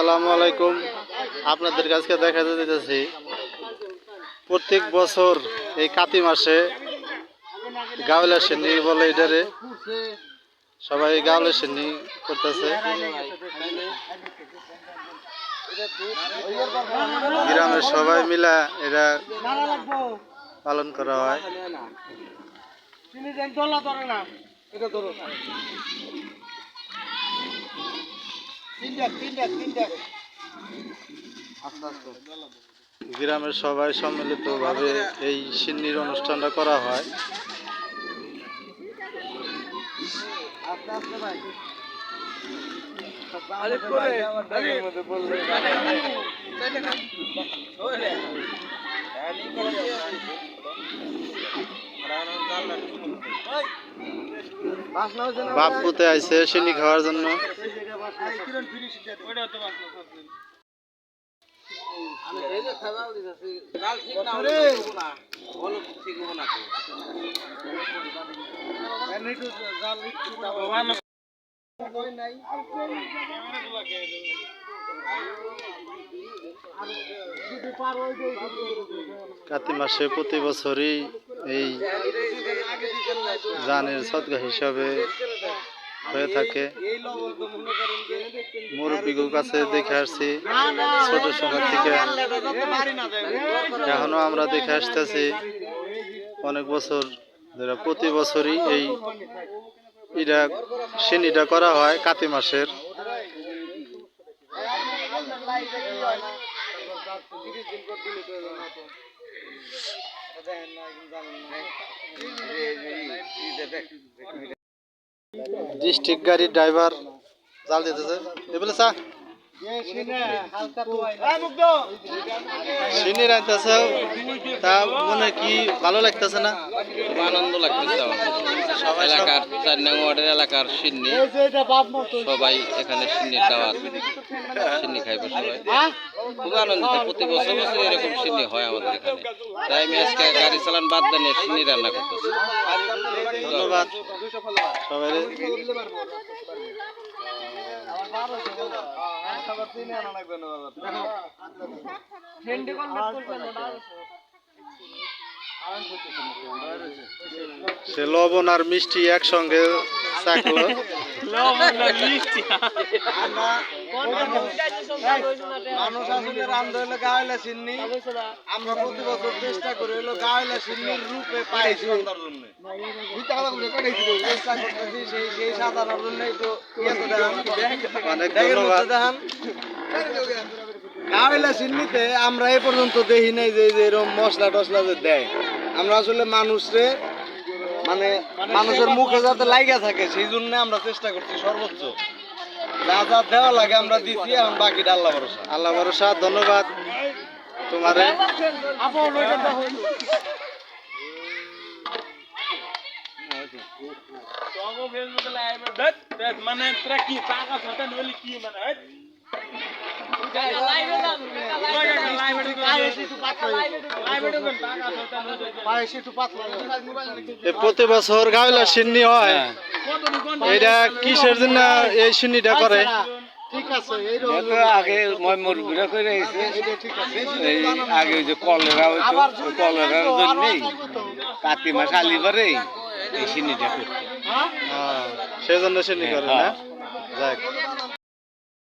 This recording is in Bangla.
আসসালামু আলাইকুম। আপনাদের কাছে দেখা দিতেছি প্রত্যেক বছর এই কাতি মাসে গাওলা সেনি বলে এটারে। সবাই গাওলা সেনি করতেছে। গ্রামের সবাই মিলা এটা পালন করা হয়। গ্রামের সবাই সম্মিলিতভাবে এই সিন্নির অনুষ্ঠানটা করা হয়। বাপ পুতে আইছে সিন্নি খাওয়ার জন্য। কাতি মাসে প্রতি বছরই এই জানের সদগা হিসাবে হয়ে থাকে। মুরব্বীগুর কাছে দেখে আসছি। ছোট সময় থেকে। এখনও আমরা দেখে আসতেছি। অনেক বছর প্রতি বছরই এই এটা সিনিটা করা হয় কাতি মাসের। ডিস্ট্রিক্ট গাড়ির ড্রাইভার জাল দিতেছে। এ বলে চা সিনি রাখতেছে তা মনে কি ভালো লাগতেছে না? খুব আনন্দ লাগতেছে সবাই এলাকার চার নং ওয়ার্ডের এলাকার সিন্নি। সবাই এখানে সিন্নির দাওয়াত সিন্নি খাইবে সবাই। খুব আনন্দিত প্রতি বছর বছর এরকম সিন্নি হয় আমাদের এখানে। তাই আমি আজকে গাড়ি চালান বাদ দিয়ে সিন্নি রান্না করতেছি। ধন্যবাদ সবাই সে লবণ আর মিষ্টি একসঙ্গে চাকলো। মানুষ আসলে রান্ধা হলো গাওয়ালা সিন্নি। আমরা প্রতি বছর চেষ্টা করি হলো গাওয়ালা সিন্নির রূপে পাই জন্য। সিন্নিতে আমরা এ পর্যন্ত দেখি নাই যে যে এরকম মশলা টসলা যে দেয়। আমরা আসলে মানুষরে মানে মানুষের মুখে যাতে লাইগা থাকে সেই জন্য আমরা চেষ্টা করছি সর্বোচ্চ। যা যা দেওয়া লাগে আমরা দিচ্ছি এখন বাকিটা আল্লাহ ভরসা। আল্লাহ ভরসা ধন্যবাদ। তোমারে মানে তোরা কি টাকা ফাটা বলি কি মানে এ প্রতি বছর গাওলা সিন্নি হয়। এটা কিসের জন্য এই সিন্নিটা করে? আগে মুরগিরা করে আগে যে কলেরা হইতো কলেরার জন্যই। কাতি মাস আলি পরে এই সিন্নিটা করতো সেই জন্য সিন্নি করে না যাক।